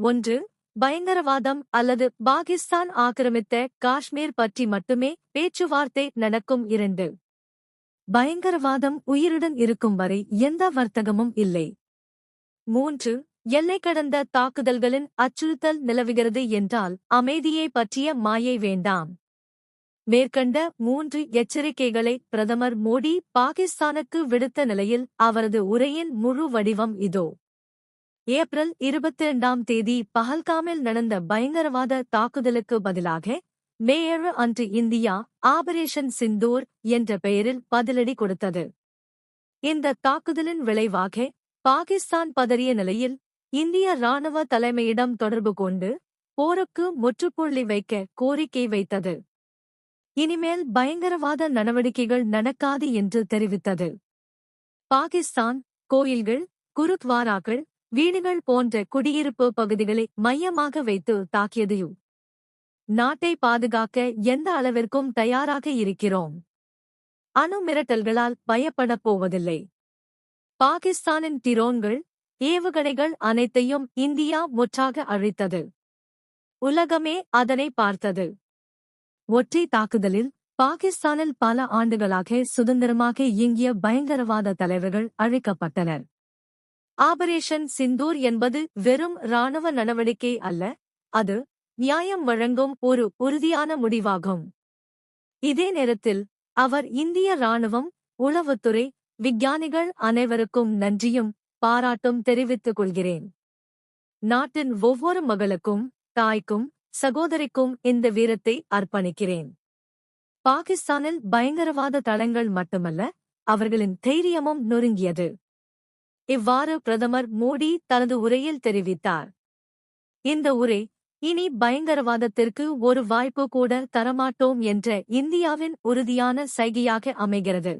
ஒன்று பயங்கரவாதம் அல்லது பாகிஸ்தான் ஆக்கிரமித்த காஷ்மீர் பற்றி மட்டுமே பேச்சுவார்த்தை நடக்கும். இரண்டு பயங்கரவாதம் உயிருடன் இருக்கும் வரை எந்த வர்த்தகமும் இல்லை. மூன்று எல்லை கடந்த தாக்குதல்களின் அச்சுறுத்தல் நிலவுகிறது என்றால் அமைதியை பற்றிய மாயை வேண்டாம். மேற்கண்ட மூன்று எச்சரிக்கைகளை பிரதமர் மோடி பாகிஸ்தானுக்கு விடுத்த நிலையில் அவரது உரையின் முழு வடிவம் இதோ. ஏப்ரல் இருபத்தி இரண்டாம் தேதி பஹல்காமில் நடந்த பயங்கரவாத தாக்குதலுக்கு பதிலாக மே ஏழு அன்று இந்தியா ஆபரேஷன் சிந்தூர் என்ற பெயரில் பதிலடி கொடுத்தது. இந்த தாக்குதலின் விளைவாக பாகிஸ்தான் பதறிய நிலையில் இந்திய ராணுவ தலைமையிடம் தொடர்பு கொண்டு போருக்கு முற்றுப்புள்ளி வைக்க கோரிக்கை வைத்தது. இனிமேல் பயங்கரவாத நடவடிக்கைகள் நடக்காது என்று தெரிவித்தது. பாகிஸ்தான் கோயில்கள் குருத்வாராக்கள் வீடுகள் போன்ற குடியிருப்பு பகுதிகளை மையமாக வைத்து தாக்கியதையும் நாட்டை பாதுகாக்க எந்த அளவிற்கும் தயாராக இருக்கிறோம். அணு மிரட்டல்களால் பயப்படப் போவதில்லை. பாகிஸ்தானின் திரோன்கள் ஏவுகணைகள் அனைத்தையும் இந்தியா முற்றாக அழித்தது. உலகமே அதனை பார்த்தது. ஒற்றை தாக்குதலில் பாகிஸ்தானில் பல ஆண்டுகளாக சுதந்திரமாக இயங்கிய பயங்கரவாத தலைவர்கள் அழிக்கப்பட்டனர். ஆபரேஷன் சிந்தூர் என்பது வெறும் இராணுவ நடவடிக்கை அல்ல அது நியாயம் வழங்கும் ஒரு உறுதியான முடிவாகும். இதே நேரத்தில் அவர் இந்திய ராணுவம் உளவுத்துறை விஞ்ஞானிகள் அனைவருக்கும் நன்றியும் பாராட்டும் தெரிவித்துக் கொள்கிறேன். நாட்டின் ஒவ்வொரு மகளுக்கும் தாய்க்கும் சகோதரிக்கும் இந்த வீரத்தை அர்ப்பணிக்கிறேன். பாகிஸ்தானில் பயங்கரவாத தளங்கள் மட்டுமல்ல அவர்களின் தைரியமும் நொறுங்கியது. இவ்வாறு பிரதமர் மோடி தனது உரையில் தெரிவித்தார். இந்த உரை இனி பயங்கரவாதத்திற்கு ஒரு வாய்ப்பு கூட தரமாட்டோம் என்ற இந்தியாவின் உறுதியான சைகையாக அமைகிறது.